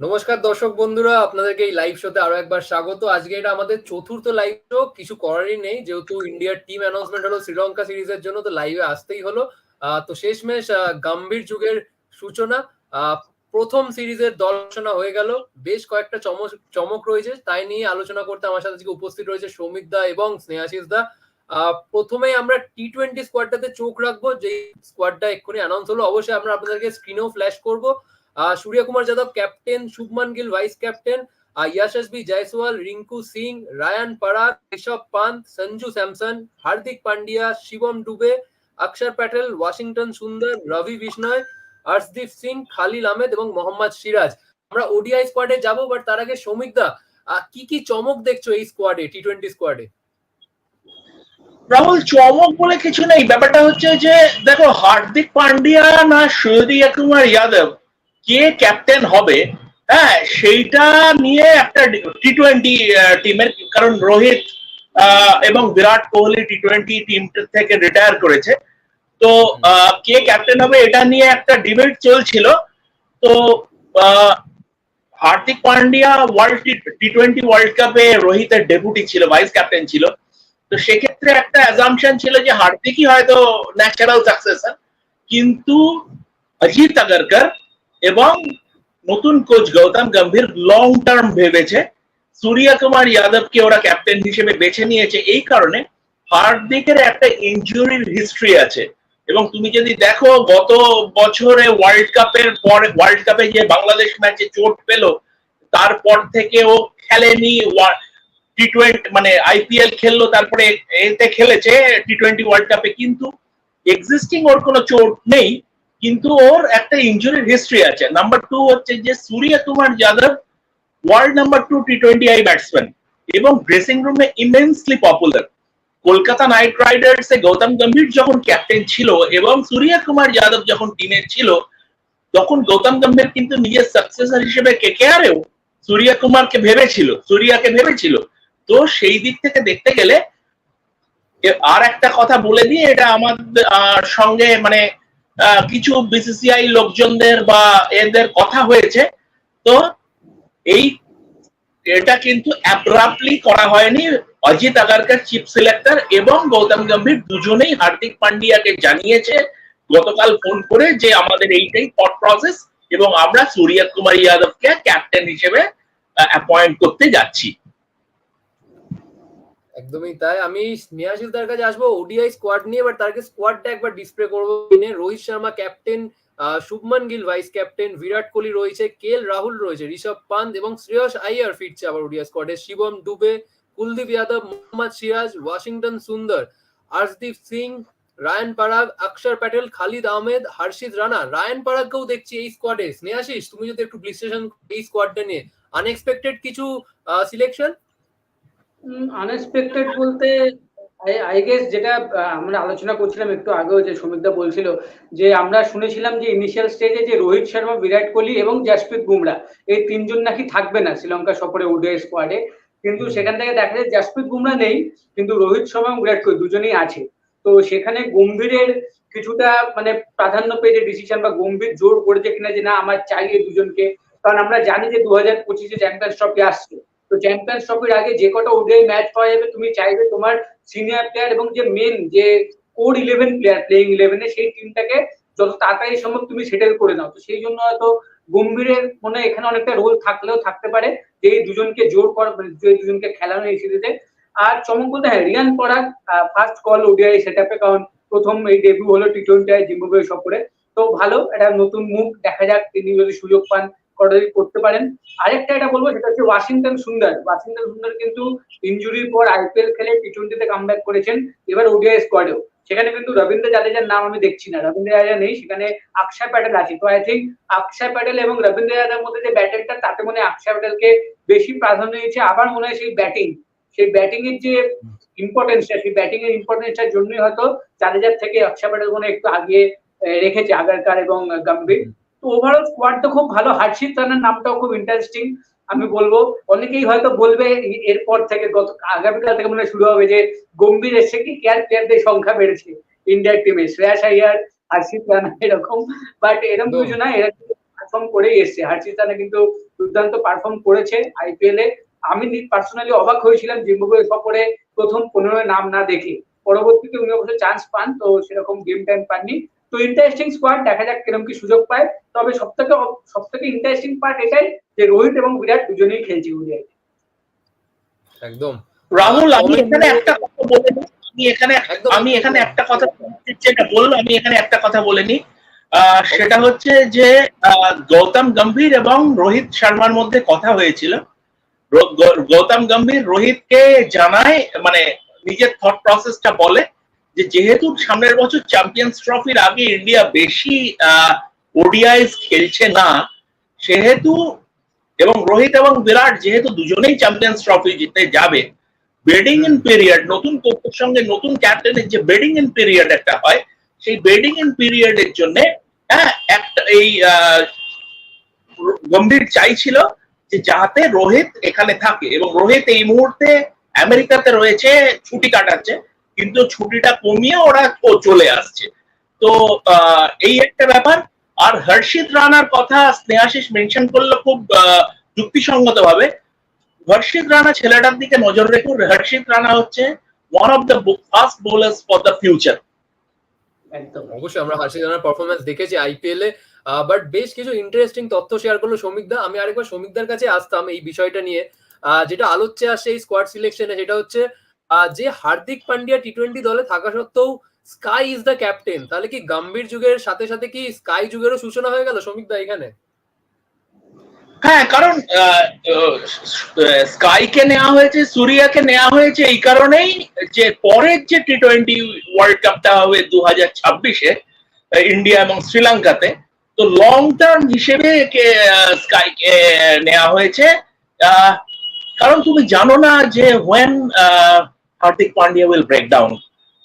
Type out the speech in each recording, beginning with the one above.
নমস্কার দর্শক বন্ধুরা, আপনাদেরকে এই লাইভ শোতে আরও একবার স্বাগত। আজকে এটা আমাদের চতুর্থ লাইভ শো কিছু করারই নেই, যেহেতু ইন্ডিয়ার টিম অ্যানাউন্সমেন্ট হলো শ্রীলঙ্কা সিরিজের জন্য, তো লাইভে আসতেই হলো। তো শেষমেশ গম্ভীর যুগের সূচনা। প্রথম সিরিজের দল ঘোষণা হয়ে গেল। বেশ কয়েকটা চমক চমক রয়েছে, তাই নিয়ে আলোচনা করতে আমার সাথে উপস্থিত রয়েছে সৌমিক দা এবং স্নেহাশিস দা। প্রথমে আমরা টি টোয়েন্টি স্কোয়াডটাতে চোখ রাখব যে স্কোয়াডটা এক্ষুনি অ্যানাউন্স হলো, অবশ্যই আমরা আপনাদেরকে স্ক্রিনেও ফ্ল্যাশ করব। Surya Kumar Yadav, captain Shubman Gill, vice captain Yashasvi Jaiswal, Rinku Singh, Riyan Parag, Rishabh Pant, Sanju Samson, Hardik Pandya, Shivam Dube, Axar Patel, Washington সুন্দর, রবি বিষ্ণয় হর্ষদীপ সিং, খালিল আহমেদ এবং মোহাম্মদ সিরাজ। আমরা ওডিআই স্কোয়াডে যাব বাট তার আগে সৌমিক দা কি কি চমক দেখছ এই স্কোয়াডে টি টোয়েন্টি স্কোয়াডে? রাহুল, চমক বলে কিছু নেই। ব্যাপারটা হচ্ছে যে, দেখো, হার্দিক পান্ডিয়া না সূর্য কুমার যাদব কে ক্যাপ্টেন হবে হ্যাঁ সেইটা নিয়ে একটা টি টোয়েন্টি টিমের কারণ রোহিত এবং Virat Kohli T twenty team থেকে রিটায়ার করেছে। তো কে ক্যাপ্টেন হবে এটা নিয়ে একটা ডিবেট চলছিল। তো Hardik Pandya world T twenty world কাপে রোহিতের ডেপুটি ছিল ভাইস ক্যাপ্টেন ছিল। তো সেক্ষেত্রে একটা অ্যাজাম্পশন ছিল যে হার্দিকই হয়তো ন্যাচারাল সাকসেসর কিন্তু অজিত আগরকর এবং নতুন coach Gautam Gambhir long term ভেবেছে। সূর্য কুমার যাদবকে ওরা ক্যাপ্টেন হিসেবে বেছে নিয়েছে এই কারণে হার্দিকের একটা ইনজুরির হিস্ট্রি আছে। এবং তুমি যদি দেখো, গত বছরে ওয়ার্ল্ড কাপের পর ওয়ার্ল্ড কাপে যে বাংলাদেশ ম্যাচে চোট পেল, তারপর থেকে ও খেলেনি টি টোয়েন্টি মানে আইপিএল খেললো, তারপরে এতে খেলেছে টি টোয়েন্টি ওয়ার্ল্ড কাপে কিন্তু এক্সিস্টিং ওর কোনো চোট নেই। কিন্তু ওর একটা ইনজুরির হিস্ট্রি আছে। নাম্বার টু হচ্ছে যে Surya Kumar Yadav world number two T twenty I batsman এবং ড্রেসিং রুমে immensely popular Kolkata Knight Riders এ গৌতম গম্ভীর যখন ক্যাপ্টেন ছিল এবং সূর্য কুমার যাদব যখন টিমে ছিল, তখন গৌতম গম্ভীর কিন্তু নিজের সাকসেসর হিসেবে কে কেকেআরেও সূর্য কুমারকে ভেবেছিল, সূর্যাকে ভেবেছিল। তো সেই দিক থেকে দেখতে গেলে আর একটা কথা বলে দিয়ে এটা আমাদের সঙ্গে মানে কিছু বিসিসিআই লোকজনদের বা এদের কথা হয়েছে। তো এই এটা কিন্তু অ্যাব্রাপ্টলি করা হয়নি। অজিত আগারকার চিফ সিলেক্টর এবং গৌতম গম্ভীর দুজনেই হার্দিক পান্ডিয়াকে জানিয়েছে, গতকাল ফোন করে যে আমাদের এইটাই থট প্রসেস এবং আমরা সূর্য কুমার ইয়াদবকে ক্যাপ্টেন হিসেবে অ্যাপয়েন্ট করতে যাচ্ছি। একদমই তাই। আমি স্নেহাশিস দার কাছে আসব, ওডিআই স্কোয়াড নিয়ে এবার তার আগে স্কোয়াডটা একবার ডিসপ্লে করব। Rohit Sharma captain Shubman Gill vice captain Virat Kohli রয়েছে, কে এল রাহুল রয়েছে, ঋষভ পান্ত এবং শ্রেয়স আইয়ার ফিরছে আবার ওডিআই স্কোয়াডে শিবম ডুবে কুলদীপ যাদব, মোহাম্মদ সিরাজ, ওয়াশিংটন সুন্দর হর্ষদীপ সিং, রায়ান পারাগ অক্ষর প্যাটেল, খালিদ আহমেদ, হর্ষিত রানা। রায়ান পারাগকেও দেখছি এই স্কোয়াডে স্নেহাশিস তুমি যদি একটু বিশ্লেষণ এই স্কোয়াডটা নিয়ে। আনএক্সপেক্টেড কিছু সিলেকশন আনএক্সপেক্টেড বলতে আই গেস যেটা আমরা আলোচনা করছিলাম একটু আগেও যে শ্রমিকদা বলছিল যে আমরা শুনেছিলাম যে ইনিশিয়াল স্টেজে যে রোহিত শর্মা, বিরাট কোহলি এবং জাসপ্রীত বুমরা, এই তিনজন নাকি থাকবে না শ্রীলঙ্কা সফরে ওডিআই স্কোয়াডে কিন্তু সেখান থেকে দেখা যায় জাসপ্রীত বুমরা নেই, কিন্তু রোহিত শর্মা এবং বিরাট কোহলি দুজনেই আছে। তো সেখানে গম্ভীরের কিছুটা মানে প্রাধান্য পেয়ে যে ডিসিশন বা গম্ভীর জোর করেছে কিনা যে না, আমার চাই এই দুজনকে। কারণ আমরা জানি যে দু হাজার পঁচিশে চ্যাম্পিয়ন্স ট্রফি আসছে। তো চ্যাম্পিয়ন্স ট্রফির আগে যে কটা ওডিআই ম্যাচ পাওয়া যাবে, তুমি চাইবে তোমার সিনিয়র প্লেয়ার এবং যে মেন যে কোর ইলেভেন প্লেয়ার প্লেইং ইলেভেনে সেই টিমটাকে যত তাড়াতাড়ি সম্ভব তুমি সেটেল করে নাও। তো সেই জন্য হয়তো গম্ভীরের মনে এখানে অনেকটা রোল থাকলেও থাকতে পারে যে এই দুজনকে জোর করা মানে যে দুজনকে খেলানো এই সিরিজে আর চমক বলতে হ্যাঁ রিয়ান পরাগ ফার্স্ট কল ওডিআই সেট আপে কারণ প্রথম এই ডেবিউ হলো টি টোয়েন্টি জিম্বাবুয়ে সফরে। তো ভালো, একটা নতুন মুখ দেখা যাক তিনি যদি সুযোগ পান। করা- করতে পারেন। আরেকটা এটা বলব, সেটা হচ্ছে ওয়াশিংটন সুন্দর। ওয়াশিংটন সুন্দর কিন্তু ইনজুরির পর আইপিএল খেলে টি টোয়েন্টিতে কামব্যাক করেছেন, এবার ওডিআই স্কোয়াডেও সেখানে কিন্তু রবীন্দ্র জাদেজার নাম আমি দেখছি না, রবীন্দ্র জাদেজা নেই, সেখানে অক্ষয় প্যাটেল আছে। তো আই থিঙ্ক অক্ষয় প্যাটেল এবং রবীন্দ্র জাদেজার মধ্যে যে ব্যাটেলটা তাতে মনে হয় অক্ষয় প্যাটেলকে বেশি প্রাধান্য দিয়েছে। আবার মনে হয় সেই ব্যাটিং সেই ব্যাটিং এর যে ইম্পর্টেন্সটা সেই ব্যাটিং এর ইম্পর্টেন্সটার জন্যই হয়তো জাদেজার থেকে অক্ষয় প্যাটেল মনে একটু আগিয়ে রেখেছে, আগারকার এবং গম্ভীর। তো ওভারঅল স্কোয়াড তো খুব ভালো। হার্ষিত রানার নামটাও খুব ইন্টারেস্টিং আমি বলব। অনেকেই হয়তো বলবে এরপর থেকে গত আগামীকাল থেকে মনে শুরু হবে যে গম্ভীর এসে কি কেয়ার প্লেয়ারদের সংখ্যা বেড়েছে ইন্ডিয়ার টিমে শ্রেয়াস আইয়ার হার্ষিত রানা এরকম। বাট এরকম কিছু না এরা পারফর্ম করেই এসছে। হার্ষিত রানা কিন্তু দুর্দান্ত পারফর্ম করেছে আইপিএল এ। আমি পার্সোনালি অবাক হয়েছিলাম জিম্বাবুয়ে সফরে প্রথম পনেরো নাম না দেখে। পরবর্তীতে উনি অবশ্য চান্স পান তো সেরকম গেম টাইম পাননি। তো ইন্টারেস্টিং স্কোয়াড দেখা যাক কীরকম কি সুযোগ পায়। তবে সব থেকে সব থেকে ইন্টারেস্টিং পার্ট এটাই যে রোহিত এবং বিরাট দুজনেই খেলছে ওডিআই একদম। রাহুল আমি এখানে একটা কথা বলে নিই আমি এখানে আমি এখানে একটা কথা যেটা বলল আমি এখানে একটা কথা বলে নিই আহ, সেটা হচ্ছে যে আহ, গৌতম গম্ভীর এবং রোহিত শর্মার মধ্যে কথা হয়েছিল। গৌতম গম্ভীর রোহিতকে জানায় মানে নিজের থট প্রসেসটা বলে। যে যেহেতু সামনের বছর চ্যাম্পিয়ন্স ট্রফির আগে ইন্ডিয়া বেশি ওডিআইস খেলছে না, সেহেতু এবং রোহিত এবং বিরাট যেহেতু দুজনেই চ্যাম্পিয়ন্স ট্রফি জিতে যাবে বেডিং ইন পিরিয়ড নতুন কোচের সঙ্গে নতুন ক্যাপ্টেনের যে বেডিং ইন পিরিয়ড একটা হয়, সেই বেডিং ইন পিরিয়ডের জন্য হ্যাঁ একটা এই গম্ভীর চাইছিল যে যাতে রোহিত এখানে থাকে এবং রোহিত এই মুহূর্তে আমেরিকাতে রয়েছে, ছুটি কাটাচ্ছে। কিন্তু ছুটিটা কমিয়ে ওরা চলে আসছে। তো এই একটা ব্যাপার। আর হর্ষিত রানার কথা স্নেহাশিস মেনশন করল খুব যুক্তিসঙ্গত ভাবে হর্ষিত রানা ছেলেটার দিকে নজর রেখুন। হর্ষিত রানা হচ্ছে one of the first bowlers for the future একদম। অবশ্যই আমরা হাসি জানার পারফরমেন্স দেখেছি আইপিএল এ। বাট বেশ কিছু ইন্টারেস্টিং তথ্য শেয়ার করল সৌমিকদা আমি আরেকবার সৌমিকদার কাছে আসতাম এই বিষয়টা নিয়ে। যেটা আলোচ্যে আসে এই স্কোয়াড সিলেকশনে সেটা হচ্ছে যে হার্দিক পান্ডিয়া টি টোয়েন্টি দলে থাকা সত্ত্বেও স্কাই ইজ দ্য ক্যাপ্টেন তাহলে কি গম্ভীর যুগের সাথে সাথে কি স্কাই যুগেরও সূচনা হয়ে গেল দা এখানে? হ্যাঁ কারণ স্কাইকে নেওয়া হয়েছে সুরিয়াকে নেওয়া হয়েছে এই কারণেই যে পরের যে টি টোয়েন্টি ওয়ার্ল্ড কাপটা হবে দু হাজার ছাব্বিশে ইন্ডিয়া এবং শ্রীলঙ্কাতে তো লং টার্ম হিসেবে স্কাইকে নেওয়া হয়েছে। আহ, কারণ তুমি জানো না যে when Hardik Pandya will break down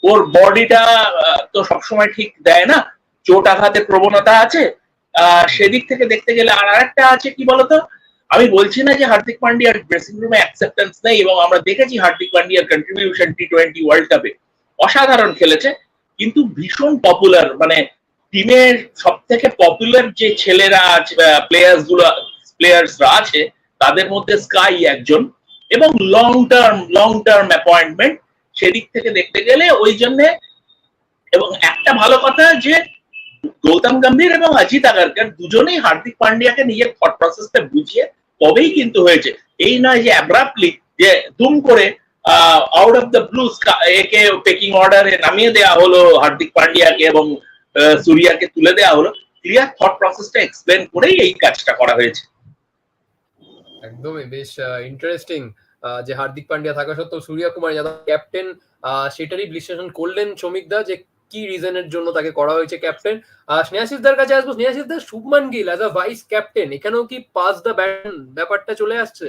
ওর বডিটা তো সবসময় ঠিক দেয় না। চোট আঘাতের প্রবণতা আছে। সেদিক থেকে দেখতে গেলে আর আরেকটা আছে কি বলতো? আমি বলছি না যে হার্দিক পান্ডিয়ার ড্রেসিং রুমে অ্যাকসেপ্টেন্স নেই এবং আমরা দেখেছি হার্দিক পান্ডিয়ার কন্ট্রিবিউশন টি টোয়েন্টি ওয়ার্ল্ড কাপে অসাধারণ খেলেছে। কিন্তু ভীষণ পপুলার মানে টিমের সব থেকে পপুলার যে ছেলেরা আছে প্লেয়ার্সগুলো প্লেয়ার্সরা আছে, তাদের মধ্যে স্কাই একজন। এবং long term long term appointment সেদিক থেকে দেখতে গেলে ওই জন্যে এবং একটা ভালো কথা যে গৌতম গম্ভীর এবং অজিত আগারকর দুজনেই হার্দিক পান্ডিয়াকে নিজের থট প্রসেসটা বুঝিয়ে তবেই কিন্তু হয়েছে। এই নয় যে অ্যাব্রাপ্টলি যে দুম করে আউট অফ দ্য ব্লু একে পেকিং অর্ডারে নামিয়ে দেওয়া হলো হার্দিক পান্ডিয়াকে এবং সুরিয়াকে তুলে দেওয়া হলো। ক্লিয়ার থট প্রসেসটা এক্সপ্লেন করেই এই কাজটা করা হয়েছে। একদমই বেশ ইন্টারেস্টিং যে হার্দিক পান্ডিয়া থাকা সত্ত্বেও সূর্যা কুমার যাদব ক্যাপ্টেন সেটারই বিশ্লেষণ করলেন শ্রমিকদা যে কি রিজনের জন্য তাকে করা হয়েছে ক্যাপ্টেন স্নেহাশিসদার কাছে আসব। স্নেহাশিসদার Shubman Gill as a vice captain এখানেও কি পাস দ্য ব্যাটন ব্যাপারটা চলে আসছে?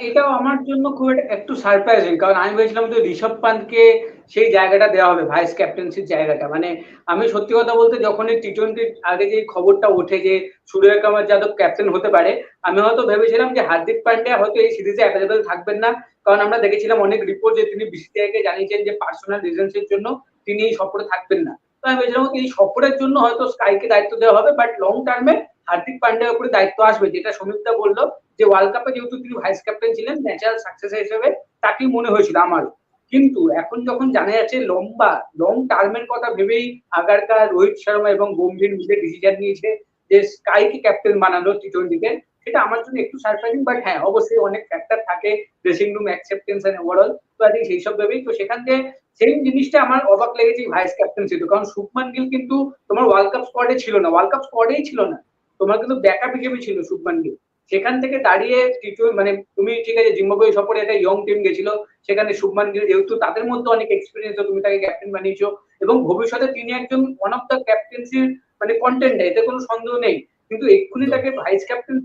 এটাও আমার জন্য খুব একটা- সারপ্রাইজিং কারণ আমি ভেবেছিলাম যে ঋষভ পান্তকে সেই জায়গাটা দেওয়া হবে ভাইস ক্যাপ্টেন্সির জায়গাটা। মানে আমি সত্যি কথা বলতে যখনই টি টোয়েন্টির আগে যে খবরটা ওঠে যে সূর্য কুমার যাদব ক্যাপ্টেন হতে পারে, আমি হয়তো ভেবেছিলাম যে হার্দিক পান্ডিয়া হয়তো এই সিরিজে অ্যাভেলেবেল থাকবেন না। কারণ আমরা দেখেছিলাম অনেক রিপোর্ট যে তিনি বিসিসিআই কে জানিয়েছেন যে পার্সোনাল রিজনস এর জন্য তিনি এই সফরে থাকবেন না। তো আমি ভেবেছিলাম এই সফরের জন্য হয়তো স্কাইকে দায়িত্ব দেওয়া হবে বাট লং টার্মে হার্দিক পান্ডিয়ার উপরে দায়িত্ব আসবে, যেটা সমীপদা বলল যে ওয়ার্ল্ড কাপে যেহেতু তিনি ভাইস ক্যাপ্টেন ছিলেন ন্যাচারাল সাকসেস হিসেবে তাকেই মনে হয়েছিল আমারও। কিন্তু এখন যখন জানা যাচ্ছে লম্বা লং টার্মের কথা ভেবেই আগারকার রোহিত শর্মা এবং গম্ভীর মিলে ডিসিশন নিয়েছে যে স্কাইকে ক্যাপ্টেন বানানো টি টোয়েন্টিতে সেটা আমার জন্য একটু সারপ্রাইজিং বাট হ্যাঁ অবশ্যই অনেক ফ্যাক্টর থাকে dressing room acceptance and overall তো আই সেই সব ভেবেই, তো সেখান থেকে সেই জিনিসটা আমার অবাক লেগেছে ভাইস ক্যাপ্টেন ছিল কারণ শুভমান গিল কিন্তু তোমার ওয়ার্ল্ড কাপ স্কোয়াডে ছিল না। ওয়ার্ল্ড কাপ স্কোয়াডেই ছিল না। তোমার কিন্তু ব্যাকআপ হিসেবে ছিল শুভমান গিল। সেখান থেকে দাঁড়িয়ে টি মানে তুমি ঠিক আছে জিম্বাবুয়ে সফরে একটা ইয়ং টিম গেছিল। সেখানে শুভমান গিল যেহেতু তাদের মধ্যে অনেক এক্সপিরিয়েন্স তুমি তাকে ক্যাপ্টেন বানিয়েছো। এবং ভবিষ্যতে তিনি একজন ওয়ান অফ দ্য ক্যাপ্টেন্সির মানে কন্টেন্ট এতে কোনো সন্দেহ নেই। কিন্তু এক্ষুনি তাকে ভাইস ক্যাপ্টেন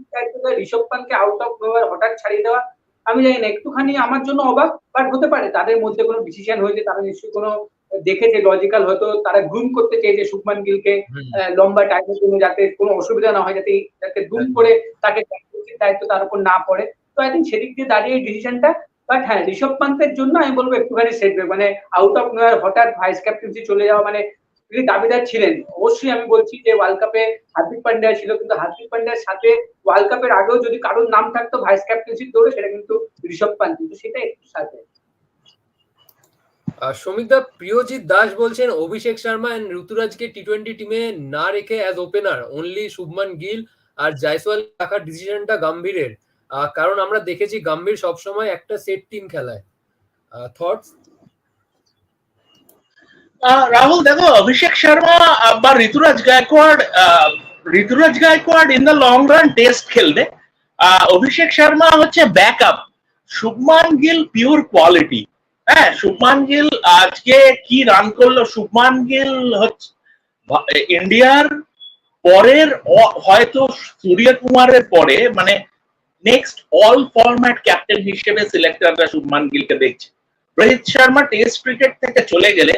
ঋষভ পানকে আউট অফ নোয়ার হঠাৎ ছাড়িয়ে দেওয়া আমি জানি না একটুখানি আমার জন্য অবাক বাট হতে পারে তাদের মধ্যে কোনো ডিসিশন হয়েছে তারা নিশ্চয়ই কোনো দেখেছে লজিক্যাল হয়তো তারা গ্রুম করতে চেয়েছে শুভমান গিলকে লম্বা টাইমের জন্য যাতে কোনো অসুবিধা না হয় যাতে যাতে গ্রুম করে তাকে দায়িত্ব তার উপর না পড়ে। তো আই থিঙ্ক সেদিক দিয়ে দাঁড়িয়ে ডিসিশনটা বাট হ্যাঁ ঋষভ পান্তের জন্য আমি বলব একটুখানি সেটব্যাক মানে আউট অফ নোয়ার হঠাৎ ভাইস ক্যাপ্টেন্সি চলে যাওয়া মানে তিনি দাবিদার ছিলেন। অবশ্যই আমি বলছি যে ওয়ার্ল্ড কাপে হার্দিক পান্ডিয়া ছিল কিন্তু হার্দিক পান্ডিয়ার সাথে ওয়ার্ল্ড কাপের আগেও যদি কারোর নাম থাকতো ভাইস ক্যাপ্টেন্সি দৌড়ে সেটা কিন্তু ঋষভ পান্ত। কিন্তু সেটা একটু সাথে। শ্রমিকদা প্রিয়জিৎ দাস বলছেন, অভিষেক শর্মা এন্ড ঋতুরাজকে টি টোয়েন্টি টিমে না রেখে as opener only Shubman Gill আর জয়সওয়াল রাখার ডিসিশনটা গম্ভীরের। কারণ আমরা দেখেছি গম্ভীর সবসময় একটা সেট টিম খেলায়। থটস রাহুল, দেখো, অভিষেক শর্মা বা Ruturaj Gaikwad Ruturaj Gaikwad in the long run test খেলবে। অভিষেক শর্মা হচ্ছে backup Shubman Gill pure quality হ্যাঁ শুভমান গিল আজকে কি রান করল? শুভমান গিল হচ্ছে ইন্ডিয়ার পরের হয়তো সূর্য কুমারের পরে মানে নেক্সট অল ফরম্যাট ক্যাপ্টেন হিসেবে সিলেক্টররা শুভমান গিলকে দেখছে। রোহিত শর্মা টেস্ট ক্রিকেট থেকে চলে গেলে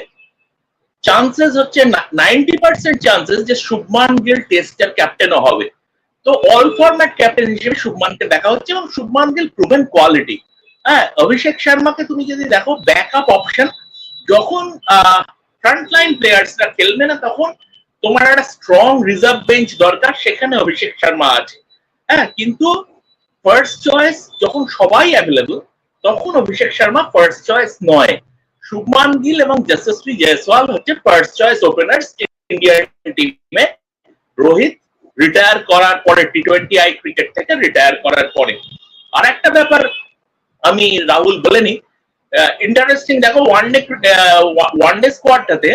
চান্সেস হচ্ছে নাইনটি পার্সেন্ট চান্সেস যে শুভমান গিল টেস্টের ক্যাপ্টেনও হবে। তো অল ফরম্যাট ক্যাপ্টেন হিসেবে শুভমানকে দেখা হচ্ছে এবং শুভমান গিল প্রুভেন কোয়ালিটি হ্যাঁ অভিষেক শর্মাকে তুমি যদি দেখো ব্যাকআপ অপশন যখন ফ্রন্ট লাইন প্লেয়ার্সরা খেলবে না, তখন তোমার একটা স্ট্রং রিজার্ভ বেঞ্চ দরকার, সেখানে অভিষেক শর্মা আছে। হ্যাঁ কিন্তু ফার্স্ট চয়েস যখন সবাই অ্যাভেলেবল তখন অভিষেক শর্মা ফার্স্ট চয়েস নয়। শুভমান গিল এবং যশস্বী জয়সওয়াল হচ্ছে ফার্স্ট চয়েস ওপেনার্স ইন্ডিয়ান টিমে রোহিত রিটায়ার করার পরে টি টোয়েন্টি আই ক্রিকেট থেকে রিটায়ার করার পরে। আর একটা ব্যাপার আমি রাহুল বলেনি। ইন্টারেস্টিং দেখো ওয়ান ডে স্কোয়াডটাতে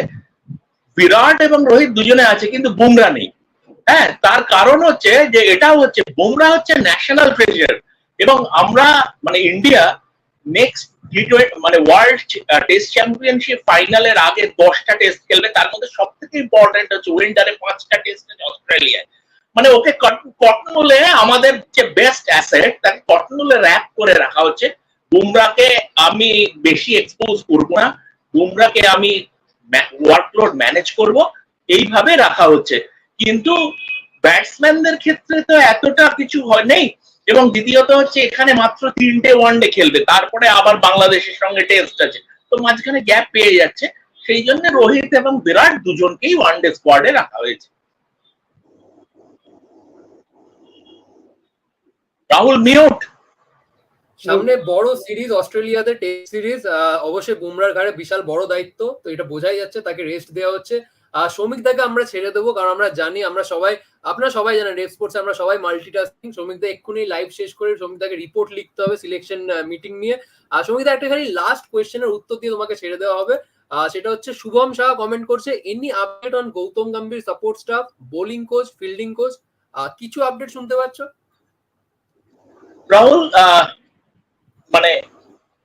বিরাট এবং রোহিত দুজনে আছে, কিন্তু বুমরা নেই। হ্যাঁ তার কারণ হচ্ছে যে, এটা হচ্ছে, বুমরা হচ্ছে ন্যাশনাল ট্রেজার এবং আমরা মানে ইন্ডিয়া নেক্সট টি মানে ওয়ার্ল্ড টেস্ট চ্যাম্পিয়নশিপ ফাইনালের আগে দশটা টেস্ট খেলবে, তার মধ্যে সব থেকে ইম্পর্টেন্ট হচ্ছে উইন্টারে পাঁচটা টেস্ট আছে অস্ট্রেলিয়ায়। মানে ওকে কটনুলে আমাদের যে বেস্ট অ্যাসেট তাকে কটনুলে র্যাপ করে রাখা হচ্ছে। বুমরাকে আমি বেশি এক্সপোজ করব না। বুমরাকে আমি ওয়ার্কলোড ম্যানেজ করব। এইভাবে রাখা হচ্ছে। কিন্তু ব্যাটসম্যানদের ক্ষেত্রে তো এতটা কিছু হয় নেই। এবং দ্বিতীয়ত হচ্ছে এখানে মাত্র তিনটে ওয়ানডে খেলবে। তারপরে আবার বাংলাদেশের সঙ্গে টেস্ট আছে। তো মাঝখানে গ্যাপ পেয়ে যাচ্ছে। সেই জন্য রোহিত এবং বিরাট দুজনকেই ওয়ানডে স্কোয়াডে রাখা হয়েছে। রাহুল মিউট সামনে বড় সিরিজ অস্ট্রেলিয়াতে টেস্ট সিরিজ অবশ্যই বুমরার ঘাড়ে বিশাল বড় দায়িত্ব তো এটা বোঝাই যাচ্ছে তাকে রেস্ট দেওয়া হচ্ছে। আর শ্রমিক দাকে আমরা ছেড়ে দেবো কারণ আমরা জানি আমরা সবাই আপনারা সবাই জানেন রেপ স্পোর্টস আমরা সবাই মাল্টিটাস্কিং শ্রমিক দা এক্ষুনি লাইভ শেষ করে শ্রমিক দাকে রিপোর্ট লিখতে হবে সিলেকশন মিটিং নিয়ে। আর শ্রমিক দা একটা খালি লাস্ট কোয়েশ্চেনের উত্তর দিয়ে তোমাকে ছেড়ে দেওয়া হবে। আহ, সেটা হচ্ছে শুভম শাহ কমেন্ট করছে any update on Gautam Gambhir support staff bowling coach fielding coach কিছু আপডেট শুনতে পাচ্ছ? রাহুল আহ, মানে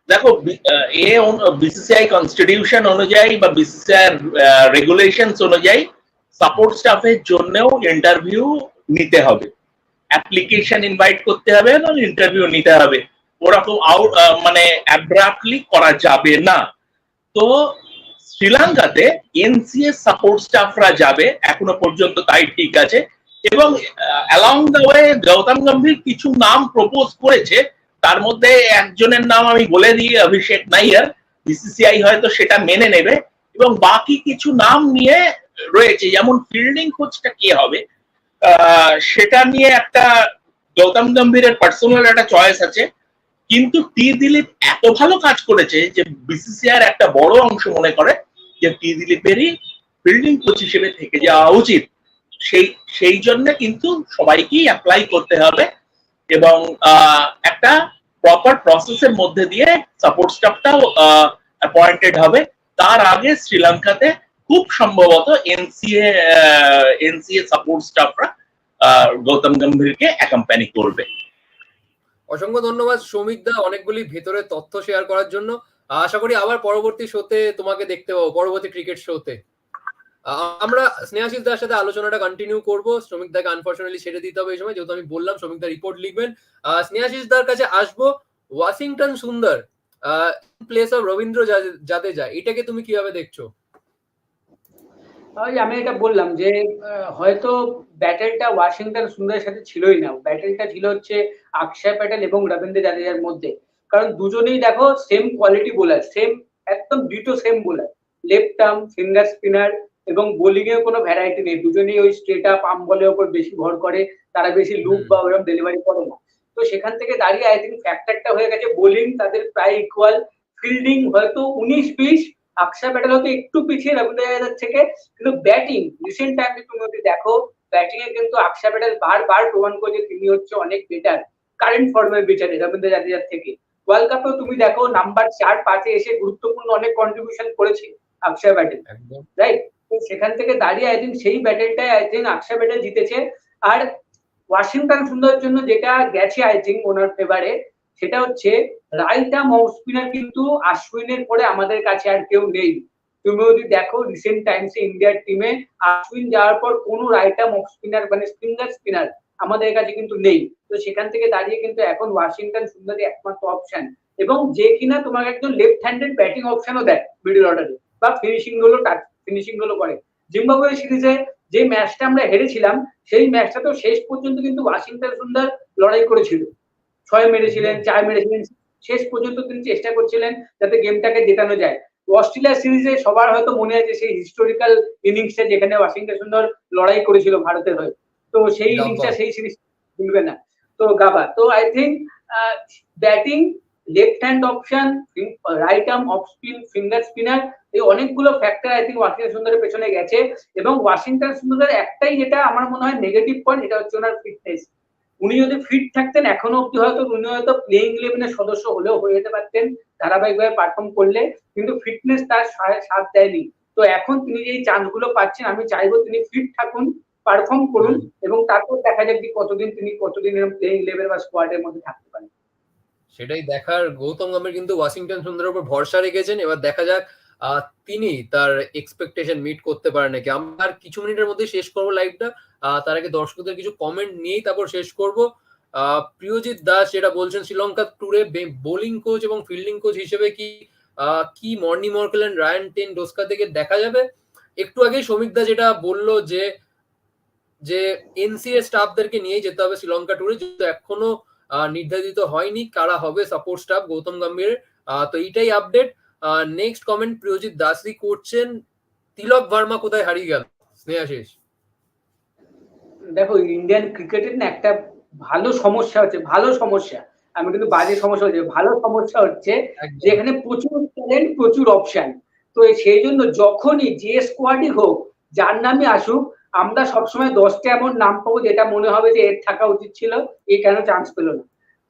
দেখো এ বিসিসিআই কনস্টিটিউশন অনুযায়ী বা বিসিসিআই রেগুলেশনস অনুযায়ী সাপোর্ট স্টাফের জন্যও ইন্টারভিউ নিতে হবে। অ্যাপ্লিকেশন ইনভাইট করতে হবে এবং ইন্টারভিউ নিতে হবে। ওরকম আউট মানে অ্যাব্রাপ্টলি করা যাবে না। তো শ্রীলঙ্কাতে এনসিএ সাপোর্ট স্টাফরা যাবে এখনও পর্যন্ত তাই ঠিক আছে। এবং along the way Gautam Gambhir কিছু নাম প্রপোজ করেছে। তার মধ্যে একজনের নাম আমি বলে দিই, অভিষেক নাইয়ার। বিসিসিআই হয়তো সেটা মেনে নেবে। এবং বাকি কিছু নাম নিয়ে রয়েছে, যেমন ফিল্ডিং কোচটা কে হবে? সেটা নিয়ে একটা গৌতম গম্ভীরের পার্সোনাল একটা চয়েস আছে। কিন্তু টি দিলীপ এত ভালো কাজ করেছে যে বিসিসিআর একটা বড় অংশ মনে করে যে টি দিলীপেরই ফিল্ডিং কোচ হিসেবে থেকে যাওয়া উচিত। সেই সেই জন্য কিন্তু সবাইকেই অ্যাপ্লাই করতে হবে এবং একটা প্রপার প্রসেসের মধ্যে দিয়ে সাপোর্ট স্টাফটাও অ্যাপয়েন্টেড হবে। তার আগে শ্রীলঙ্কাতে খুব সম্ভবত এনসিএ এনসিএ সাপোর্ট স্টাফরা গৌতম গম্ভীরকে অ্যাকম্পানি করবে। অসংখ্য ধন্যবাদ শ্রমিক দা অনেকগুলি ভেতরে তথ্য শেয়ার করার জন্য। আশা করি আবার পরবর্তী শোতে তোমাকে দেখতে পাবো, পরবর্তী ক্রিকেট শোতে আমরা স্নেহাশিস দার সাথে আলোচনাটা কন্টিনিউ করব। শ্রমিক দাকে আনফর্চুনেটলি ছেড়ে দিতে হবে এই সময়। যেহেতু আমি বললাম শ্রমিক দা রিপোর্ট লিখবেন। স্নেহাশিস দার কাছে আসব। Washington Sundar place of Ravindra Jade- Jadeja. এটাকে তুমি কীভাবে দেখছ? ওই আমি এটা বললাম যে হয়তো ব্যাটেলটা ওয়াশিংটন সুন্দরের সাথে ছিলই না। ব্যাটেলটা ছিল হচ্ছে অক্ষয় প্যাটেল এবং রবীন্দ্র জাদেজার মধ্যে। কারণ দুজনেই দেখো সেম কোয়ালিটি বোলার সেম একদম দুটো same bowler. Left arm finger spinner এবং বোলিং এও কোনো ভ্যারাইটি নেই। দুজনেই ওই স্ট্রেট আপ আম বলের ওপর বেশি ভর করে তারা বেশি লুপ হুম। বা ওরকম ডেলিভারি করে না। তো সেখান থেকে দাঁড়িয়ে আই থিঙ্ক ফ্যাক্টরটা হয়ে গেছে বোলিং তাদের প্রায় ইকুয়াল ফিল্ডিং হয়তো উনিশ বিশ আকশা প্যাটেল হয়তো একটু পিছিয়ে রবীন্দ্র জাদেজার থেকে কিন্তু ব্যাটিং রিসেন্ট টাইমে তুমি যদি দেখো ব্যাটিং এ কিন্তু আকশা প্যাটেল বারবার প্রমাণ করেছে তিনি হচ্ছে অনেক বেটার কারেন্ট ফর্মের বিচারে রবীন্দ্র জাদেজার থেকে। ওয়ার্ল্ড কাপেও তুমি দেখো নাম্বার চার পাঁচে এসে গুরুত্বপূর্ণ অনেক কন্ট্রিবিউশন করেছে আকশা একদম। রাইট সেখান থেকে দাঁড়িয়ে আই থিঙ্ক সেই ব্যাটেলটাই আই থিঙ্ক আকশা ব্যাটেল জিতেছে। আর ওয়াশিংটন সুন্দরের জন্য যেটা গেছে আই থিঙ্ক ওনার ফেভারে সেটা হচ্ছে রাইট আর্ম স্পিনার কিন্তু আশ্বিনের পরে আমাদের কাছে আর কেউ নেই। তুমি যদি দেখো রিসেন্ট টাইমসে ইন্ডিয়ার টিমে আশ্বিন যাওয়ার পর কোনো রাইট আর্ম স্পিনার মানে স্পিনার স্পিনার আমাদের কাছে কিন্তু নেই। তো সেখান থেকে দাঁড়িয়ে কিন্তু এখন ওয়াশিংটন সুন্দরী একমাত্র অপশন এবং যে কিনা তোমাকে একজন লেফট হ্যান্ডেড ব্যাটিং অপশনও দেয় মিডল অর্ডারে বা ফিনিশিংগুলো ফিনিশিংগুলো করে জিম্বাবুয়ে সিরিজে যে ম্যাচটা আমরা হেরেছিলাম সেই ম্যাচটা তো শেষ পর্যন্ত কিন্তু ওয়াশিংটন সুন্দর লড়াই করেছিল। ছয় মেরেছিলেন চার মেরেছিলেন শেষ পর্যন্ত তিনি চেষ্টা করছিলেন যাতে গেমটাকে জেতানো যায়। অস্ট্রেলিয়া সিরিজে সবার হয়তো মনে আছে সেই হিস্টোরিক্যাল ইনিংসটা যেখানে ওয়াশিংটন সুন্দর লড়াই করেছিল ভারতের হয়ে। তো সেই ইনিংসটা সেই সিরিজ ভুলবে না। তো গাবা তো I think batting left hand option right arm off spin finger spinner এই অনেকগুলো ফ্যাক্টর আই থিঙ্ক ওয়াশিংটন সুন্দরের পেছনে গেছে এবং ওয়াশিংটন সুন্দরের একটাই যেটা আমার মনে হয় নেগেটিভ পয়েন্ট এটা হচ্ছে ওনার ফিটনেস উনি যদি ফিট থাকতেন এখনও অব্দি হয়তো উনি হয়তো প্লেইং ইলেভেনের সদস্য হলেও হয়ে যেতে পারতেন ধারাবাহিকভাবে পারফর্ম করলে কিন্তু ফিটনেস তার সাথ দেয়নি। তো এখন তিনি যে চান্সগুলো পাচ্ছেন আমি চাইব তিনি ফিট থাকুন পারফর্ম করুন এবং তারপর দেখা যাক যে কতদিন তিনি কতদিন এরকম প্লেইং ইলেভেন বা স্কোয়াডের মধ্যে থাকতে পারেন। সেটাই দেখার গৌতম গম্ভীর কিন্তু ওয়াশিংটন সুন্দরের উপর ভরসা রেখেছেন। এবার দেখা যাক তিনি তার এক্সপেকটেশন মিট করতে পারেন নাকি? আমরা আর কিছু মিনিটের মধ্যে শেষ করব লাইভটা তার আগে দর্শকদের কিছু কমেন্ট নিয়েই তারপর শেষ করব। প্রিয়জিৎ দাস যেটা বলছেন, শ্রীলঙ্কা ট্যুরে বোলিং কোচ এবং ফিল্ডিং কোচ হিসেবে কি কি Morne Morkel Ryan ten Doeschate থেকে দেখা যাবে। একটু আগে শ্রমিক দা যেটা বলল যে যে এনসিএ স্টাফদেরকে নিয়ে যেতে হবে শ্রীলঙ্কা ট্যুরে যেহেতু এখনও নির্ধারিত হয়নি কারা হবে সাপোর্ট স্টাফ গৌতম গম্ভীর তো এইটাই আপডেট নেক্সট কমেন্ট প্রিয়জিৎ দাসরি করছেন তিলক ভার্মা কোথায় হারিয়ে গেল? স্নেহাশিস দেখো ইন্ডিয়ান ক্রিকেটের না একটা ভালো সমস্যা হচ্ছে ভালো সমস্যা। আমি কিন্তু বাজে সমস্যা হচ্ছে ভালো সমস্যা হচ্ছে যেখানে প্রচুর ট্যালেন্ট প্রচুর অপশন তো সেই জন্য যখনই যে স্কোয়াডই হোক যার নামে আসুক আমরা সবসময় দশটা এমন নাম পাবো যেটা মনে হবে যে এর থাকা উচিত ছিল, এ কেন চান্স পেল না।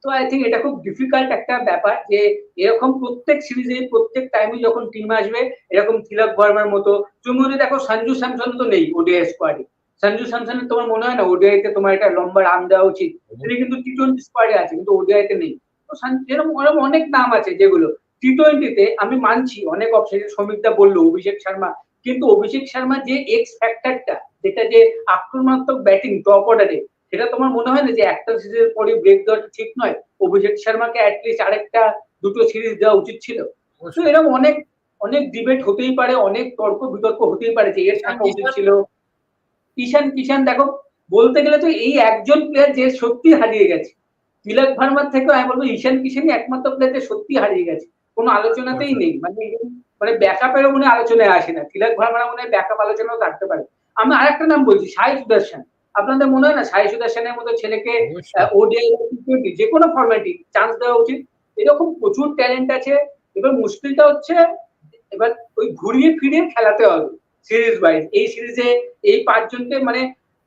তো আই থিঙ্ক এটা খুব ডিফিকাল্ট একটা ব্যাপার যে এরকম প্রত্যেক সিরিজে প্রত্যেক টাইমে যখন টিম আসবে, এরকম তিলক বর্মার মতো তুমি যদি দেখো সঞ্জু স্যামসন তো নেই ওডিআই স্কোয়াডে সঞ্জু স্যামসনের তোমার মনে হয় না ওডিআই তে তোমার একটা লম্বা রান দেওয়া উচিত? তিনি কিন্তু টি টোয়েন্টি স্কোয়াডে আছে, কিন্তু ওডিআই তে নেই। তো এরকম এরকম অনেক নাম আছে যেগুলো টি টোয়েন্টিতে আমি মানছি, অনেক অপশন শ্রমিকদা বলল, অভিষেক শর্মা কিন্তু অভিষেক শর্মা যে এক্স ফ্যাক্টরটা যেটা যে আক্রমণাত্মক ব্যাটিং টপ অর্ডারে সেটা তোমার মনে হয় না যে একটা সিরিজের পরে ব্রেক দেওয়াটা ঠিক নয়? অভিষেক শর্মাকে অ্যাটলিস্ট আরেকটা দুটো সিরিজ দেওয়া উচিত ছিল। তো এরকম অনেক অনেক ডিবেট হতেই পারে অনেক তর্ক বিতর্ক হতেই পারে যে এর থাকা উচিত ছিল। ঈশান কিষান দেখো বলতে গেলে তো এই একজন প্লেয়ার যে সত্যি হারিয়ে গেছে তিলক ভার্মার থেকেও আমি বলব ঈশান কিষানই একমাত্র প্লেয়ার যে সত্যি হারিয়ে গেছে। কোনো আলোচনাতেই নেই। মানে মানে ব্যাকআপেরও মনে আলোচনায় আসে না। তিলক ভার্মার মনে হয় ব্যাকআপ আলোচনাও থাকতে পারে। আমি আরেকটা নাম বলছি সাই সুদর্শন। আপনাদের মনে হয় না সাই সুদর্শনের মতো ছেলেকে ওডিআই যে কোনো ফরম্যাটই চান্স দেওয়া উচিত। এরকম প্রচুর ট্যালেন্ট আছে এবার মুশকিলটা হচ্ছে এবার ওই ঘুরিয়ে ফিরিয়ে খেলাতে হবে সিরিজ ওয়াইজ এই সিরিজে এই পাঁচজনকে মানে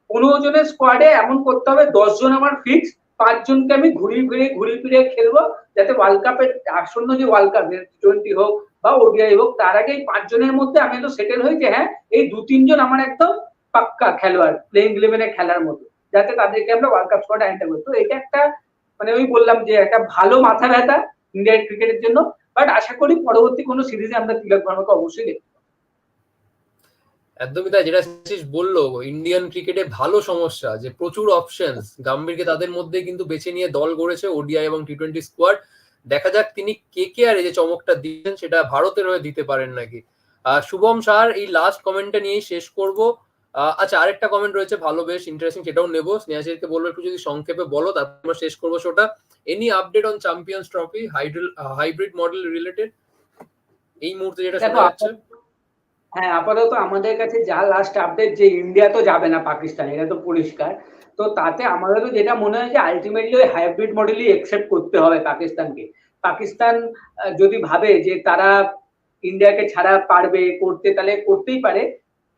পনেরো জনের স্কোয়াডে এমন করতে হবে দশ জন আমার ফিক্স পাঁচজনকে আমি ঘুরিয়ে ফিরিয়ে ঘুরিয়ে ফিরিয়ে খেলব যাতে ওয়ার্ল্ড কাপের আসন্ন যে ওয়ার্ল্ড কাপ টোয়েন্টি হোক বা ওডিআই হোক, তার আগে এই পাঁচজনের মধ্যে আমি তো সেটেল হই যে হ্যাঁ এই দু তিনজন আমার একদম পাক্কা খেলোয়াড় প্লেইং ইলেভেনে খেলার মতো, যাতে তাদেরকে আমরা ওয়ার্ল্ড কাপ স্কোয়াডে এন্টার করি। তো এটা একটা মানে ওই বললাম যে একটা ভালো মাথা ব্যথা ইন্ডিয়ার ক্রিকেটের জন্য বাট আশা করি পরবর্তী কোনো সিরিজে আমরা তিলক ভার্মাকে অবশ্যই দেখব একদমই তাই, যেটা শেষ বলল ইন্ডিয়ান ক্রিকেটে ভালো সমস্যা, যে প্রচুর অপশনস গাম্ভীরকে তাদের মধ্যে কিন্তু বেছে নিয়ে দল গড়েছে ওডিআই এবং টি টোয়েন্টি স্কোয়াড দেখা যাক তিনি কে কে আর এই যে চমকটা দিচ্ছেন সেটা ভারতের হয়ে দিতে পারেন নাকি। আহ, শুভম সার এই লাস্ট কমেন্টটা নিয়েই শেষ করব। আচ্ছা আরেকটা কমেন্ট রয়েছে ভালো বেশ ইন্টারেস্টিং সেটাও নেব। স্নেহাশিরকে বলব একটু যদি সংক্ষেপে বলো তারপর আমরা শেষ করব শোটা any update on Champions Trophy hybrid model related এই মুহূর্তে যেটা শোনা যাচ্ছে। হ্যাঁ আপাতত আমাদের কাছে যা লাস্ট আপডেট যে ইন্ডিয়া তো যাবে না পাকিস্তান এটা তো পরিষ্কার। তো তাতে আমাদেরও যেটা মনে হয় যে আলটিমেটলি ওই হাইব্রিড মডেলই একসেপ্ট করতে হবে পাকিস্তানকে। পাকিস্তান যদি ভাবে যে তারা ইন্ডিয়াকে ছাড়া পারবে করতে তাহলে করতেই পারে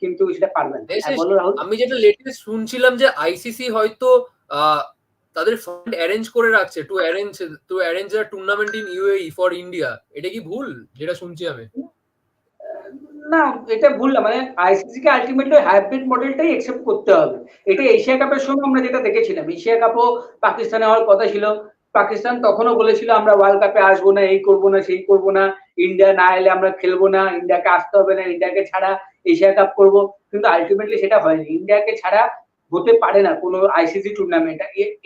কিন্তু সেটা পারবে না। হ্যাঁ, আমি যেটা লেটেস্ট শুনছিলাম যে আইসিসি হয়তো আহ, তাদের ফান্ড অ্যারেঞ্জ করে রাখছে to arrange to arrange a tournament in UAE for India এটা কি ভুল? যেটা শুনছি আমি। না, এটা ভুল না মানে আইসিসি কে আলটিমেটলি হাইব্রিড মডেলটাই একসেপ্ট করতে হবে। এটা এশিয়া কাপের সময় আমরা যেটা দেখেছিলাম এশিয়া কাপও পাকিস্তানে হওয়ার কথা ছিল। পাকিস্তান তখনও বলেছিল, আমরা ওয়ার্ল্ড কাপে আসব না, এই করব না, সেই করব না। ইন্ডিয়া না এলে আমরা খেলব না ইন্ডিয়াকে আসতে হবে না ইন্ডিয়াকে ছাড়া এশিয়া কাপ করব। কিন্তু আলটিমেটলি সেটা হয়নি। ইন্ডিয়াকে ছাড়া হতে পারে না কোনো আইসিসি টুর্নামেন্ট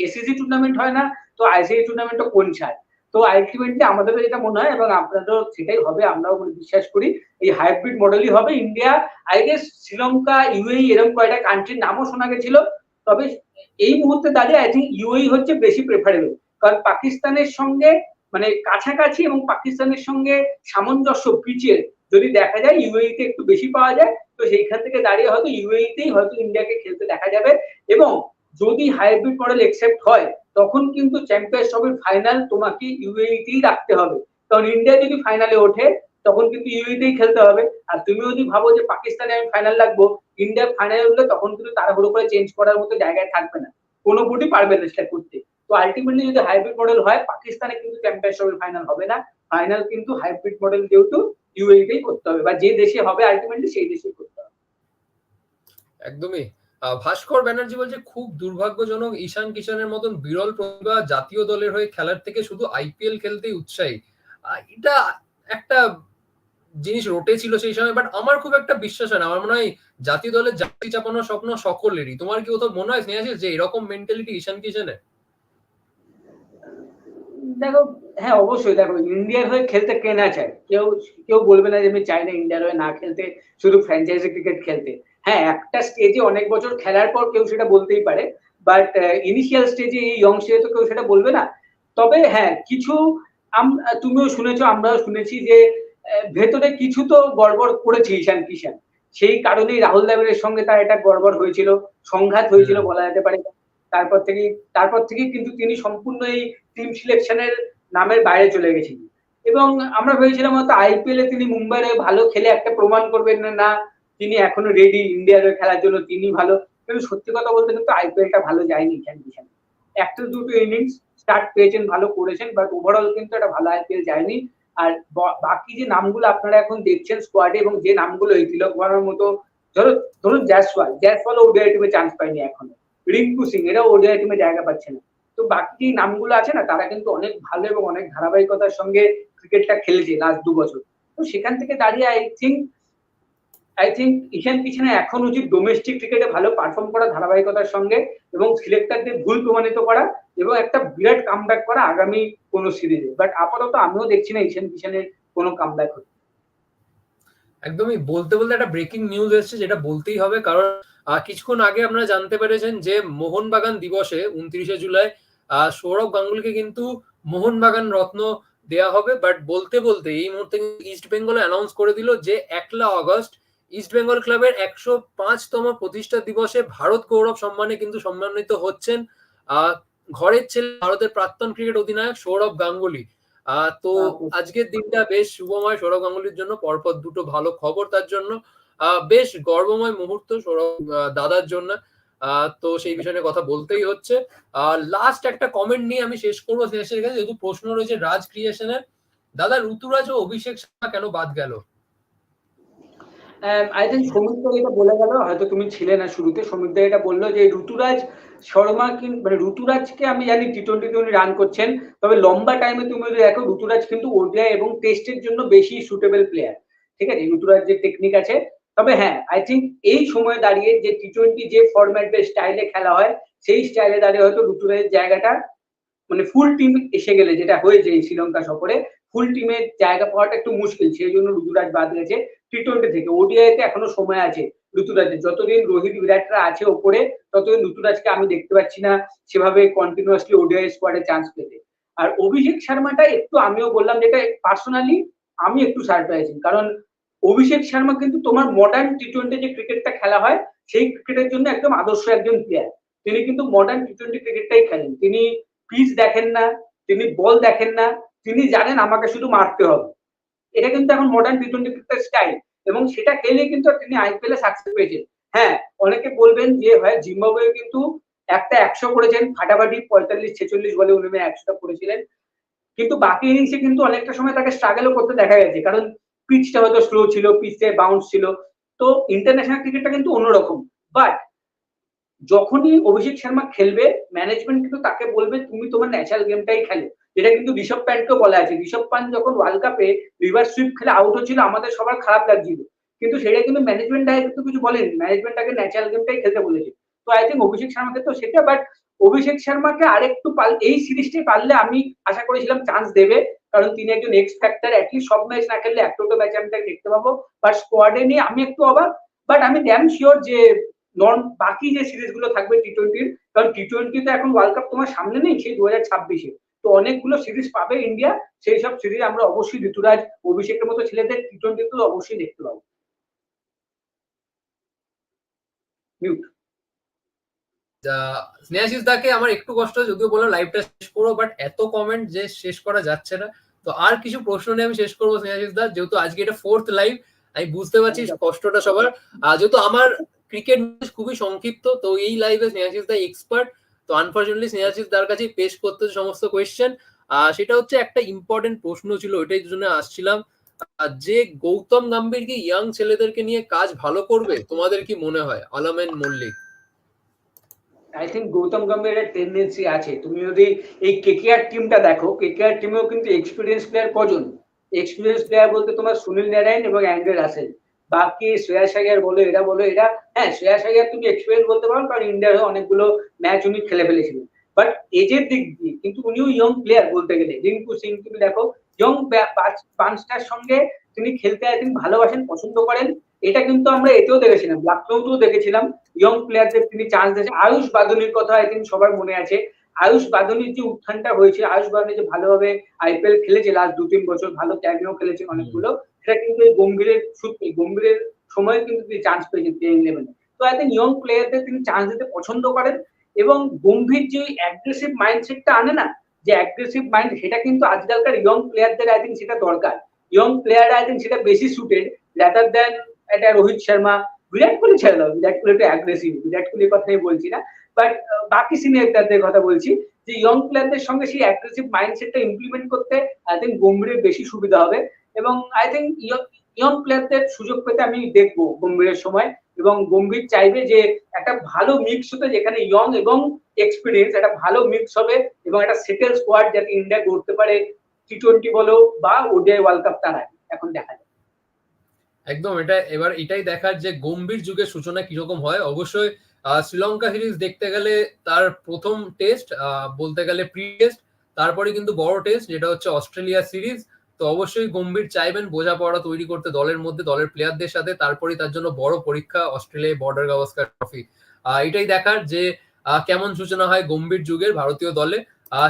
এসিসি টুর্নামেন্ট হয় না, তো আইসিসি টুর্নামেন্টও কোন ছাড়? তো আলটিমেটলি আমাদেরও যেটা মনে হয় এবং আপনাদেরও সেটাই হবে, আমরাও বিশ্বাস করি, এই হাইব্রিড মডেলই হবে। India I guess Sri Lanka UAE এরকম কয়েকটা কান্ট্রির নামও শোনা গেছিল। তবে এই মুহূর্তে দাঁড়িয়ে আই থিঙ্ক ইউএই হচ্ছে বেশি প্রেফারেবল কারণ পাকিস্তানের সঙ্গে মানে কাছাকাছি এবং পাকিস্তানের সঙ্গে সামঞ্জস্য পিচের যদি দেখা যায় ইউএই তে একটু বেশি পাওয়া যায়, তো সেইখান থেকে দাঁড়িয়ে হয়তো ইউএই তেই হয়তো ইন্ডিয়াকে খেলতে দেখা যাবে। এবং যদি হাইব্রিড মডেল একসেপ্ট হয় তখন কিন্তু চ্যাম্পিয়ন্স ট্রফির ফাইনাল তোমাকে ইউএই তেই রাখতে হবে। কারণ ইন্ডিয়া যদি ফাইনালে ওঠে, তখন কিন্তু ইউএতেই খেলতে হবে। আর তুমি যদি ভাবো যে পাকিস্তানে আমি ফাইনাল রাখব ইন্ডিয়া ফাইনালে উঠলে তখন কিন্তু তাড়াহুড়ো করে চেঞ্জ করার মতো জায়গায় থাকবে না। কোনো বুটি পারবে না সেটা করতে। তো আলটিমেটলি যদি হাইব্রিড মডেল হয়, পাকিস্তানে কিন্তু চ্যাম্পিয়ন্স ট্রফির ফাইনাল হবে না। ফাইনাল কিন্তু হাইব্রিড মডেল যেহেতু ইউএতেই করতে হবে। বা যে দেশে হবে আলটিমেটলি সেই দেশেই করতে হবে। একদমই। ভাস্কর ব্যানার্জি বলছে, খুব দুর্ভাগ্যজনক ঈশান কিষানের মতন বিরল প্রতিভা জাতীয় দলের হয়ে খেলার থেকে শুধু আইপিএল খেলতেই উৎসাহী। এটা একটা জিনিস রোটে ছিল সেই সময় বাট আমার খুব একটা বিশ্বাস হয় না। আমার মনে হয় জাতীয় দলের জাতি চাপানোর স্বপ্ন সকলেরই। তোমার কি কোথাও মনে হয় স্নেহাশিস যে এরকম মেন্টালিটি ঈশান কিষানের? দেখো হ্যাঁ অবশ্যই। দেখো, ইন্ডিয়ার হয়ে খেলতে কে না চায়? কেউ কেউ বলবে না যে আমি চাই না ইন্ডিয়ার হয়ে না খেলতে, শুধু ফ্র্যাঞ্চাইজি ক্রিকেট খেলতে। হ্যাঁ একটা স্টেজে অনেক বছর খেলার পর কেউ সেটা বলতেই পারে বাট ইনিশিয়াল স্টেজে এই ইয়ং স্টেজে তো কেউ সেটা বলবে না। তবে হ্যাঁ কিছু তুমিও শুনেছো আমরাও শুনেছি যে ভেতরে কিছু তো গড়বড় করেছে ঈশান কিষান। সেই কারণেই রাহুল দ্রাবিড়ের সঙ্গে তার এটা গড়বড় হয়েছিল সংঘাত হয়েছিল বলা যেতে পারে। তারপর থেকে তারপর থেকে কিন্তু তিনি সম্পূর্ণ এই টিম সিলেকশনের নামের বাইরে চলে গেছিলেন এবং আমরা ভেবেছিলাম হয়তো আইপিএল এ তিনি মুম্বাইয়ে ভালো খেলে একটা প্রমাণ করবেন না তিনি এখনও রেডি ইন্ডিয়ার খেলার জন্য, তিনি ভালো। কিন্তু সত্যি কথা বলতে কিন্তু আইপিএলটা ভালো যায়নি ঈশান কিষান একটা দুটো ইনিংস স্টার্ট পেয়েছেন, ভালো করেছেন বাট ওভারঅল কিন্তু একটা ভালো আইপিএল যায়নি। আর বাকি যে নামগুলো আপনারা এখন দেখছেন স্কোয়াডে এবং যে নামগুলো এই তিলক মতো, ধরো, ধরুন জয়সওয়াল জয়সওয়াল ওডিআই টিমে চান্স পায়নি এখনও। রিঙ্কু সিং এরা ওডিআই টিমে জায়গা পাচ্ছে না। তো বাকি নামগুলো আছে না, তারা কিন্তু অনেক ভালো এবং অনেক ধারাবাহিকতার সঙ্গে ক্রিকেটটা খেলেছে লাস্ট দু বছর। তো সেখান থেকে দাঁড়িয়ে I think I think Ishan কিষানে এখন উচিত ডোমেস্টিক ক্রিকেটে ভালো পারফর্ম করা ধারাবাহিকতার সঙ্গে এবং সিলেক্টারদের ভুল প্রমাণিত করা এবং একটা বিরাট কামব্যাক করা আগামী কোনো সিরিজে বাট আপাতত আমিও দেখছি না ঈশান কিষানের কোনো কামব্যাক হতে একদমই বলতে বলতে একটা ব্রেকিং নিউজ এসেছে যেটা বলতেই হবে, কারণ কিছুক্ষণ আগে আপনারা জানতে পেরেছেন যে মোহনবাগান দিবসে উনত্রিশে জুলাই সৌরভ গাঙ্গুলিকে কিন্তু মোহনবাগান রত্ন দেয়া হবে। বাট বলতে বলতে এই মুহূর্তে ইস্ট বেঙ্গল অ্যানাউন্স করে দিল যে একলা আগস্ট ইস্ট বেঙ্গল ক্লাবের একশো পাঁচতম প্রতিষ্ঠা দিবসে ভারত গৌরব সম্মানে কিন্তু সম্মানিত হচ্ছেন আহ, ঘরের ছেলে ভারতের প্রাক্তন ক্রিকেট অধিনায়ক সৌরভ গাঙ্গুলি। আহ, তো আজকের দিনটা বেশ শুভময় সৌরভ গাঙ্গুলির জন্য পরপর দুটো ভালো খবর তার জন্য। আহ, বেশ গর্বময় মুহূর্ত সৌরভ দাদার জন্য। আহ, তো সেই বিষয়ে কথা বলতেই হচ্ছে। লাস্ট একটা কমেন্ট নিয়ে আমি শেষ করব শেষের কাছে যেহেতু প্রশ্ন রয়েছে রাজ ক্রিয়েশনের দাদা ঋতুরাজ ও অভিষেক শর্মা কেন বাদ গেল? আই থিঙ্ক সমীরদা এটা বলে গেল, হয়তো তুমি ছিলে না শুরুতে। সমীরদা এটা বলল যে, ঋতুরাজ শর্মা মানে ঋতুরাজকে আমি জানি টি টোয়েন্টিতে উনি রান করছেন, তবে লম্বা টাইমে তুমি যদি দেখো, ঋতুরাজ কিন্তু ওডিআই এবং টেস্টের জন্য বেশি সুটেবল প্লেয়ার ঠিক আছে? ঋতুরাজ যে টেকনিক আছে। তবে হ্যাঁ আই থিঙ্ক এই সময়ে দাঁড়িয়ে যে টি টোয়েন্টি যে ফরম্যাট স্টাইলে খেলা হয়, সেই স্টাইলে দাঁড়িয়ে হয়তো ঋতুরাজের জায়গাটা মানে ফুল টিম এসে গেলে, যেটা হয়েছে এই শ্রীলঙ্কা সফরে ফুল টিমের জায়গা পাওয়াটা একটু মুশকিল, সেই জন্য ঋতুরাজ বাদ গেছে টি টোয়েন্টি থেকে। ওডিআইতে এখনও সময় আছে ঋতুরাজের। যতদিন রোহিত বিরাটরা আছে ওপরে, ততদিন ঋতুরাজকে আমি দেখতে পাচ্ছি না সেভাবে কন্টিনিউয়াসলি ওডিআই স্কোয়াডে চান্স পেতে। আর অভিষেক শর্মাটা একটু আমিও বললাম যেটা পার্সোনালি আমি একটু সারপ্রাইজিং কারণ অভিষেক শর্মা কিন্তু তোমার মডার্ন টি টোয়েন্টি যে ক্রিকেটটা খেলা হয়, সেই ক্রিকেটের জন্য একদম আদর্শ একজন প্লেয়ার তিনি কিন্তু মডার্ন টি টোয়েন্টি ক্রিকেটটাই খেলেন। তিনি পিচ দেখেন না, তিনি বল দেখেন না তিনি জানেন আমাকে শুধু মারতে হবে। এটা কিন্তু এখন মডার্ন টি টোয়েন্টি ক্রিকেটের স্টাইল এবং সেটা খেলে কিন্তু তিনি আইপিএল এ সাকসেস পেয়েছেন। হ্যাঁ অনেকে বলবেন যে, হয়, জিম্বাবুয়ে কিন্তু একটা একশো করেছেন, ফাটাফাটি পঁয়তাল্লিশ, ছেচল্লিশ বলে উনি একশোটা করেছিলেন। কিন্তু বাকি ইনিংসে কিন্তু অনেকটা সময় তাকে স্ট্রাগলও করতে দেখা গেছে, কারণ পিচটা হয়তো স্লো ছিল পিচে বাউন্স ছিল। তো ইন্টারন্যাশনাল ক্রিকেটটা কিন্তু অন্যরকম। বাট যখনই অভিষেক শর্মা খেলবে ম্যানেজমেন্ট কিন্তু তাকে বলবে, তুমি তোমার ন্যাচারাল গেমটাই খেলো। যেটা কিন্তু ঋষভ প্যান্টকেও বলা আছে। ঋষভ পান্ট যখন ওয়ার্ল্ড কাপে রিভার্স সুইপ খেলে আউট হচ্ছিল, আমাদের সবার খারাপ লাগছিল। কিন্তু সেটা কিন্তু ম্যানেজমেন্ট তাকে কিন্তু কিছু বলেনি। ম্যানেজমেন্ট তাকে ন্যাচারাল গেমটাই খেলতে বলেছে। তো আই থিঙ্ক অভিষেক শর্মাকে তো সেটা বাট অভিষেক শর্মাকে আরেকটু পাল, এই সিরিজটাই পারলে আমি আশা করেছিলাম চান্স দেবে। কারণ তিনি একজন এক্স ফ্যাক্টর অ্যাটলিস্ট সব ম্যাচ না খেললে একটা ম্যাচ আমি তাকে দেখতে পাবো। বাট স্কোয়াডে নিয়ে আমি একটু অবাক বাট আমি ড্যাম শিওর যে নন বাকি যে সিরিজগুলো থাকবে টি টোয়েন্টির কারণ টি টোয়েন্টি তো এখন ওয়ার্ল্ড কাপ তোমার সামনে নেই সেই দু হাজার ছাব্বিশে। তো অনেকগুলো সিরিজ পাবে ইন্ডিয়া সেই সব সিরিজ আমরা অবশ্যই ঋতুরাজ অভিষেকের মতো ছেলেদের টি টোয়েন্টি তো অবশ্যই দেখতে পাবো। মিউট স্নেহাশিস দাকে আমার একটু কষ্ট যদিও বললাম লাইভটা শেষ করব বাট এত কমেন্ট যে শেষ করা যাচ্ছে না। তো আর কিছু প্রশ্ন নিয়ে আমি শেষ করব স্নেহাশিস দা যেহেতু আজকে এটা ফোর্থ লাইভ আমি বুঝতে পারছি কষ্টটা সবার। যেহেতু আমার ক্রিকেট খুবই সংক্ষিপ্ত, তো এই লাইভে স্নেহাশিস দা এক্সপার্ট তো আনফর্চুনেটলি স্নেহাশিস দার কাছে পেশ করতে সমস্ত কোয়েশ্চেন আর সেটা হচ্ছে একটা ইম্পর্টেন্ট প্রশ্ন ছিল, ওইটাই জন্য আসছিলাম। যে গৌতম গম্ভীর কি ইয়াং ছেলেদেরকে নিয়ে কাজ ভালো করবে? তোমাদের কি মনে হয়? আলমেন মল্লিক। আই থিঙ্ক গৌতম গম্ভীরের টেন্ডেন্সি আছে। তুমি যদি এই কেকেআর টিমটা দেখো কেকেআর টিমেও কিন্তু এক্সপিরিয়েন্স প্লেয়ার কজন? এক্সপিরিয়েন্স প্লেয়ার বলতে তোমার সুনীল নারায়ণ এবং অ্যান্ড্রে রাসেল। বাকি শ্রেয়াস আয়ার বলো, এরা বলো, এরা হ্যাঁ শ্রেয়াস আয়ার তুমি এক্সপিরিয়েন্স বলতে পারো, কারণ ইন্ডিয়ার হয়ে অনেকগুলো ম্যাচ উনি খেলে ফেলেছিলেন। বাট এজের দিক দিয়ে, কিন্তু উনিও ইয়ং প্লেয়ার বলতে গেলে, রিঙ্কু সিং, তুমি দেখো ইয়ং পাঁচটার সঙ্গে তিনি খেলতে থিঙ্ক ভালোবাসেন, পছন্দ করেন, এটা কিন্তু আমরা এতেও দেখেছিলাম লখনৌতেও দেখেছিলাম ইয়ং প্লেয়ারদের তিনি চান্স দিয়েছেন। আয়ুষ বাদনির কথা আই থিঙ্ক সবার মনে আছে। আয়ুষ বাদনির যে উত্থানটা হয়েছে, আয়ুষ বাদনি যে ভালোভাবে আইপিএল খেলেছে লাস্ট দু তিন বছর, ভালো ক্যামিও খেলেছে অনেকগুলো সেটা কিন্তু গম্ভীরের সূত্রে গম্ভীরের সময় কিন্তু তিনি চান্স পেয়েছেন প্লেইং ইলেভেনে তো আই থিঙ্ক ইয়ং প্লেয়ারদের তিনি চান্স দিতে পছন্দ করেন এবং গম্ভীর যে অ্যাগ্রেসিভ মাইন্ডসেটটা আনে না, যে অ্যাগ্রেসিভ মাইন্ড সেটা কিন্তু আজকালকার ইয়ং প্লেয়ারদের আই থিঙ্ক সেটা দরকার। ইয়ং প্লেয়ার আই থিঙ্ক সেটা বেশি সুটেড রাদার দেন একটা রোহিত শর্মা, বিরাট কোহলি ছেড়ে দাও, বিরাট কোহলি একটু অ্যাগ্রেসিভ বিরাট কোহলির কথাই বলছি না। বাট বাকি সিনিয়র প্লেয়ারদের কথা বলছি, যে ইয়ং প্লেয়ারদের সঙ্গে সেই অ্যাগ্রেসিভ মাইন্ডসেটটা ইমপ্লিমেন্ট করতে আই থিঙ্ক গম্ভীরের বেশি সুবিধা হবে। এবং আই থিঙ্ক ইয়ং প্লেয়ারদের সুযোগ পেতে আমি দেখব গম্ভীরের সময় এবং গম্ভীর চাইবে যে একটা ভালো মিক্স হতে যেখানে ইয়ং এবং এক্সপিরিয়েন্স একটা ভালো মিক্স হবে এবং একটা সেটেল স্কোয়াড যাতে ইন্ডিয়া করতে পারে টি টোয়েন্টি বলো বা ওডিআই ওয়ার্ল্ড কাপ তার আগে এখন দেখা যায় একদম, এটা এবার এটাই দেখার যে গম্ভীর যুগের সূচনা কীরকম হয়। অবশ্যই শ্রীলঙ্কা সিরিজ দেখতে গেলে তার প্রথম টেস্ট বলতে গেলে প্রি টেস্ট তারপরে কিন্তু বড় টেস্ট যেটা হচ্ছে অস্ট্রেলিয়া সিরিজ তো অবশ্যই গম্ভীর চাইবেন বোঝাপড়া তৈরি করতে দলের মধ্যে দলের প্লেয়ারদের সাথে তারপরে তার জন্য বড় পরীক্ষা অস্ট্রেলিয়া বর্ডার গাভাস্কার ট্রফি এটাই দেখার যে কেমন সূচনা হয় গম্ভীর যুগের ভারতীয় দলে।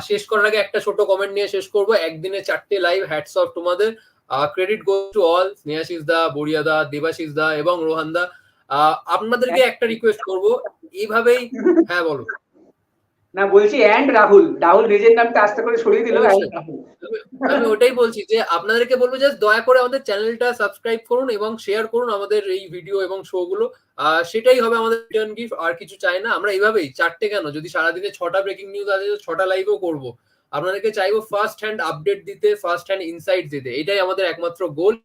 শেষ করার আগে একটা ছোট কমেন্ট নিয়ে শেষ করব। একদিনে চারটে লাইভ হ্যাটস অফ তোমাদের। Credit go to all Snehashis দা বড়িয়া দা দেবাশিস দা এবং রোহান দা। আহ, আপনাদেরকে একটা রিকোয়েস্ট করব। এইভাবেই হ্যাঁ বলো। না বলছি অ্যান্ড রাহুল। রাহুল নিজের নামটা আস্তে করে সরিয়ে দিল আমি ওটাই বলছি যে আপনাদেরকে বলব জাস্ট দয়া করে আমাদের চ্যানেলটা সাবস্ক্রাইব করুন এবং শেয়ার করুন আমাদের এই ভিডিও এবং শো গুলো। সেটাই হবে আমাদের রিটার্ন গিফট আর কিছু চাই না। আমরা এইভাবেই চারটে কেন? যদি সারাদিনে ছটা ব্রেকিং নিউজ আছে ছটা লাইভও করব। আপনাদেরকে চাইব ফার্স্ট হ্যান্ড আপডেট দিতে ফার্স্ট হ্যান্ড ইনসাইট দিতে। এটাই আমাদের একমাত্র গোল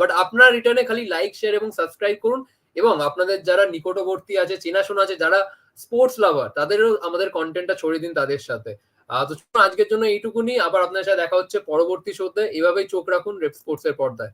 বাট আপনার রিটার্নে খালি লাইক শেয়ার এবং সাবস্ক্রাইব করুন। এবং আপনাদের যারা নিকটবর্তী আছে চেনাশোনা আছে যারা স্পোর্টস লাভার তাদেরও আমাদের কন্টেন্টটা ছড়িয়ে দিন তাদের সাথে। আজকের জন্য এইটুকুনি। আবার আপনার সাথে দেখা হচ্ছে পরবর্তী শোতে এভাবেই চোখ রাখুন রেপ স্পোর্টস এর পর্দায়।